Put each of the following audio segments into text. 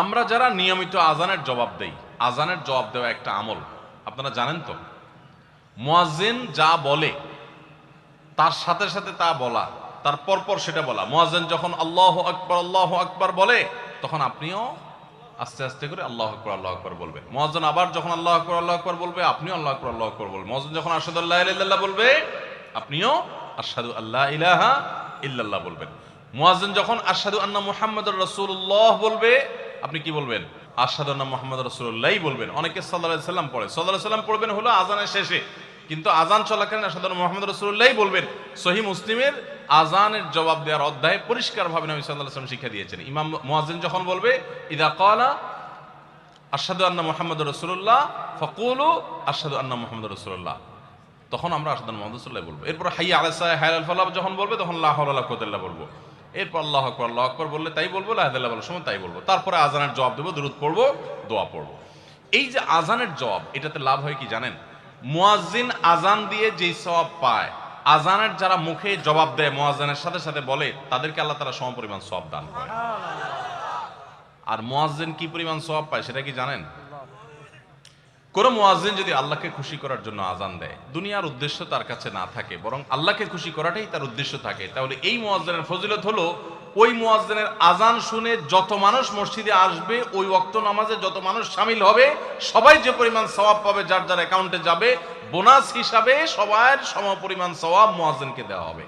আমরা যারা নিয়মিত আজানের জবাব দেই, আজানের জবাব দেওয়া একটা আমল। আপনারা জানেন তো? মুয়াজ্জিন যা বলে, তার সাথে সাথে তা বলা, তার পরপর সেটা বলা। মুয়াজ্জিন যখন আল্লাহ আকবর, আল্লাহ আকবার বলে, তখন আপনিও আস্তে আস্তে করে আল্লাহ আকবর আল্লাহ আকবর বলবেন মুয়াজ্জিন আবার যখন আল্লাহ আকবর আল্লাহ আকবর বলবে, আপনিও আল্লাহ আকবর আল্লাহ আকবর বলবেন। মুয়াজ্জিন যখন আশহাদু আল্লাহ ইল্লাল্লাহ বলবে, আপনিও আশহাদু আল্লাহ ইলাহা ইল্লাল্লাহ বলবেন। মুয়াজ্জিন যখন আশহাদু আন্না মুহাম্মাদুর রাসূলুল্লাহ বলবে আপনি কি বলবেন? আশহাদু আন্না মুহাম্মাদুর রাসূলুল্লাহই বলবেন। অনেকে আলাইহি সাল্লাম পড়ে। আলাইহি সাল্লাম পড়বেন হলো আজানের শেষে। কিন্তু আজান চলাকালীন আশহাদু আন্না মুহাম্মাদুর রাসূলুল্লাহই বলবেন সহি মুসলিমের আজানের জবাব দেওয়ার অধ্যায়ে পরিষ্কারভাবে নবী আলাইহি সাল্লাম শিক্ষা দিয়েছেন। ইমাম মুয়াজ্জিন যখন বলবে, ইদা কলা আশহাদু আন্না মোহাম্মদ রসুল্লাহ ফাকুলু আশহাদু আন্না মোহাম্মদ রসুল্লাহ তখন আমরা আশহাদু মোহাম্মদ রাসূলুল্লাহ বলব। এরপর হাইয়া আলা সালাহ হাইয়া আল ফালাহ যখন বলবে, তখন লা হাওলা ওয়ালা বলব। এরপর আল্লাহ আকবার আল্লাহ আকবার বললে তাই বলব ইলাহা ইল্লাল্লাহ সময় তাই বলব। তারপরে আজানের জবাব দেবো দুরূদ পড়ব দোয়া পড়ব। এই যে আজানের জবাব এটাতে লাভ হয় কি জানেন? মুয়াজ্জিন আজান দিয়ে যেই সওয়াব পায় আজানের যারা মুখে জবাব দেয় মুয়াজ্জিনের সাথে সাথে বলে তাদেরকে আল্লাহ তারা সমপরিমাণ সব দান করে আর মুয়াজ্জিন কি পরিমাণ সওয়াব পায় সেটা কি জানেন? কোন মুয়াজ্জিন যদি আল্লাহকে খুশি করার জন্য আজান দেয়, দুনিয়ার উদ্দেশ্য তার কাছে না থাকে, বরং আল্লাহকে খুশি করাটাই তার উদ্দেশ্য থাকে, তাহলে এই মুয়াজ্জিনের ফজিলত হলো, ওই মুয়াজ্জিনের আজান শুনে যত মানুষ মসজিদে আসবে, ওই ওয়াক্ত নামাজে যত মানুষ শামিল হবে, সবাই যে পরিমাণ সওয়াব পাবে, যার যার অ্যাকাউন্টে যাবে, বোনাস হিসাবে সবার সম পরিমাণ সওয়াব মুয়াজ্জিনকে দেওয়া হবে।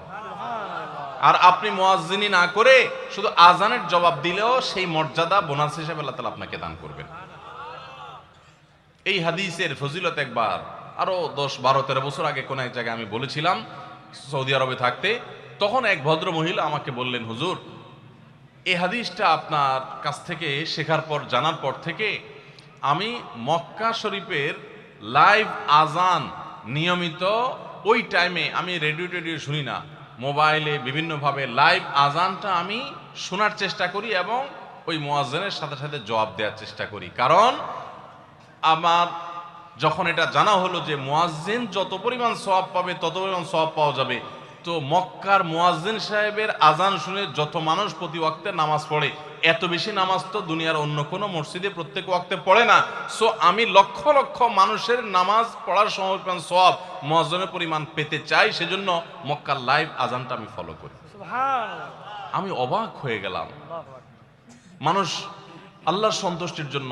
আর আপনি মুয়াজ্জিনি না করে শুধু আজানের জবাব দিলেও সেই মর্যাদা, বোনাস হিসেবে আল্লাহ তাআলা আপনাকে দান করবেন। এই হাদিসের ফজিলত একবার। আরও দশ, বারো, তেরো বছর আগে কোন এক জায়গায় আমি বলেছিলাম, সৌদি আরবে থাকতে, তখন এক ভদ্র মহিলা আমাকে বললেন, হুজুর এই হাদিসটা আপনার কাছ থেকে শেখার পর, জানার পর থেকে আমি মক্কা শরীফের লাইভ আজান নিয়মিত ওই টাইমে আমি রেডিও টেডিও শুনি না। মোবাইলে বিভিন্নভাবে লাইভ আজানটা আমি শোনার চেষ্টা করি এবং ওই মোয়াজ্জেনের সাথে সাথে জবাব দেওয়ার চেষ্টা করি। কারণ আমার যখন এটা জানা হলো যে মুয়াজ্জিন যত পরিমাণ সব পাবে তত পরিমাণ সব পাওয়া যাবে। তো মক্কার মুয়াজ্জিন সাহেবের আজান শুনে যত মানুষ প্রতি ওয়াক্তে নামাজ পড়ে এত বেশি নামাজ তো দুনিয়ার অন্য কোনো মসজিদে প্রত্যেক ওয়াক্তে পড়ে না। সো আমি লক্ষ লক্ষ মানুষের নামাজ পড়ার সময় পরিমাণ সওয়াব মুয়াজ্জিনের পরিমাণ পেতে চাই সেজন্য মক্কার লাইভ আজানটা আমি ফলো করি। আমি অবাক হয়ে গেলাম। মানুষ আল্লাহর সন্তুষ্টির জন্য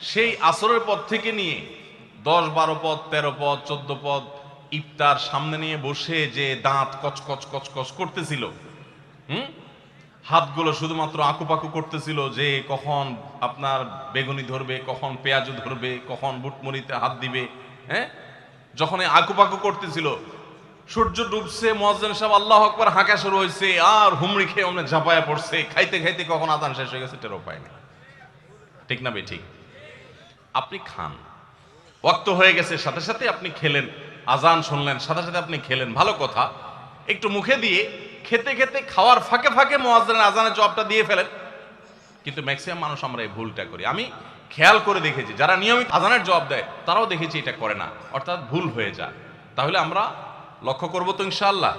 সেই আসরের পদ থেকে নিয়ে দশ, বারো পদ তেরো পদ চোদ্দ পদ ইফতার সামনে নিয়ে বসে যে দাঁত কচকচ কচকচ করতেছিল, হুম? হাতগুলো শুধুমাত্র আকুপাকু করতেছিল যে কখন আপনার বেগুনি ধরবে, কখন পেঁয়াজু ধরবে, কখন বুটমরিতে হাত দিবে হ্যাঁ? যখন এই আকুপাকু করতেছিল, সূর্য ডুবছে মহাজন সাহেব আল্লাহ আকবার হাঁকা শুরু হয়েছে আর হুমড়ি খেয়ে অনেক ঝাঁপায়া পড়ছে, খাইতে খাইতে কখন আদান শেষ হয়ে গেছে টেরো পায়নি ঠিক না বে ঠিক? আপনি খান। ওয়াক্ত হয়ে গেছে, সাথে সাথে আপনি খেলেন। আজান শুনলেন, সাথে সাথে আপনি খেলেন। ভালো কথা। একটু মুখে দিয়ে খেতে খেতে খাওয়ার ফাঁকে ফাঁকে মোয়াজ্জেনের আজানের জবটা দিয়ে ফেলেন। কিন্তু ম্যাক্সিমাম মানুষ আমরা এই ভুলটা করি। আমি খেয়াল করে দেখেছি, যারা নিয়মিত আজানের জবাব দেয়, তারাও দেখেছি এটা করে না। অর্থাৎ ভুল হয়ে যায়। তাহলে আমরা লক্ষ্য করব তো ইনশাআল্লাহ।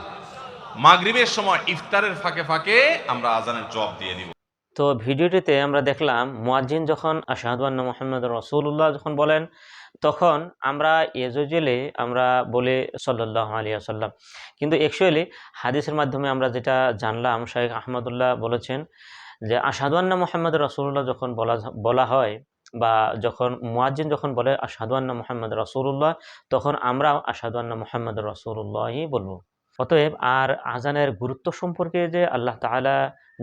মাগরিবের সময় ইফতারের ফাঁকে ফাঁকে আমরা আজানের জব দিয়ে দিব। তো ভিডিওটিতে আমরা দেখলাম মুয়াজ্জিন যখন আশাহাদুয়ান্না মোহাম্মদ রসুল্লাহ যখন বলেন, তখন আমরা এজোজেলে আমরা বলে সাল্লাহ সাল্লাম কিন্তু অ্যাকচুয়ালি হাদিসের মাধ্যমে আমরা যেটা জানলাম শাহেখ আহমদুল্লাহ বলেছেন যে আশাহাদুয়ান্না মোহাম্মদ রসুল্লাহ যখন বলা বলা হয় বা যখন মুয়াজ্জিন যখন বলে আশাহাদুয়ান্না মোহাম্মদ রসুল্লাহ তখন আমরাও আশাহাদুয়ান্না মোহাম্মদ রসুল্লাহই বলব। অতএব আর আজানের গুরুত্ব সম্পর্কে যে আল্লাহ তাআলা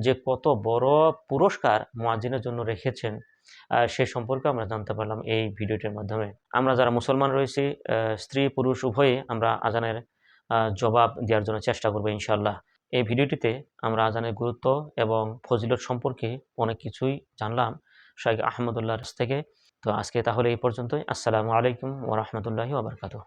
যে কত বড় পুরস্কার মোয়াজিনের জন্য রেখেছেন সে সম্পর্কে আমরা জানতে পারলাম এই ভিডিওটির মাধ্যমে। আমরা যারা মুসলমান রয়েছি স্ত্রী, পুরুষ, উভয়ে আমরা আজানের জবাব দেওয়ার জন্য চেষ্টা করব ইনশাল্লাহ এই ভিডিওটিতে আমরা আজানের গুরুত্ব এবং ফজিলত সম্পর্কে অনেক কিছুই জানলাম শাইখ আহমদুল্লাহর কাছ থেকে। তো আজকে তাহলে এই পর্যন্তই। আসসালামু আলাইকুম ওরহমতুল্লাহি ওবরকাতুহ